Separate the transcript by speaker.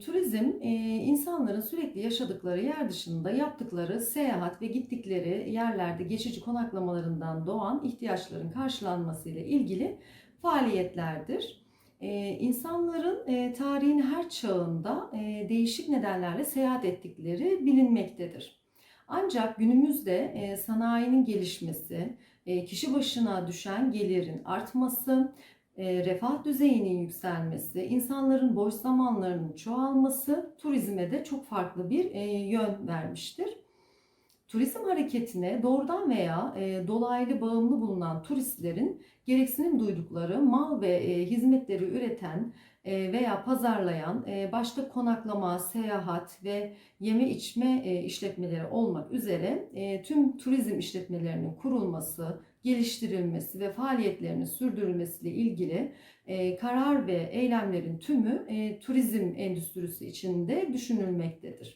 Speaker 1: turizm e, insanların sürekli yaşadıkları yer dışında yaptıkları seyahat ve gittikleri yerlerde geçici konaklamalarından doğan ihtiyaçların karşılanması ile ilgili faaliyetlerdir. E, insanların e, tarihin her çağında e, değişik nedenlerle seyahat ettikleri bilinmektedir. Ancak günümüzde e, sanayinin gelişmesi, e, kişi başına düşen gelirin artması, e, refah düzeyinin yükselmesi, insanların boş zamanlarının çoğalması turizme de çok farklı bir e, yön vermiştir. Turizm hareketine doğrudan veya e, dolaylı bağımlı bulunan turistlerin gereksinim duydukları mal ve e, hizmetleri üreten e, veya pazarlayan e, başta konaklama, seyahat ve yeme içme e, işletmeleri olmak üzere e, tüm turizm işletmelerinin kurulması, geliştirilmesi ve faaliyetlerinin sürdürülmesiyle ilgili e, karar ve eylemlerin tümü e, turizm endüstrisi içinde düşünülmektedir.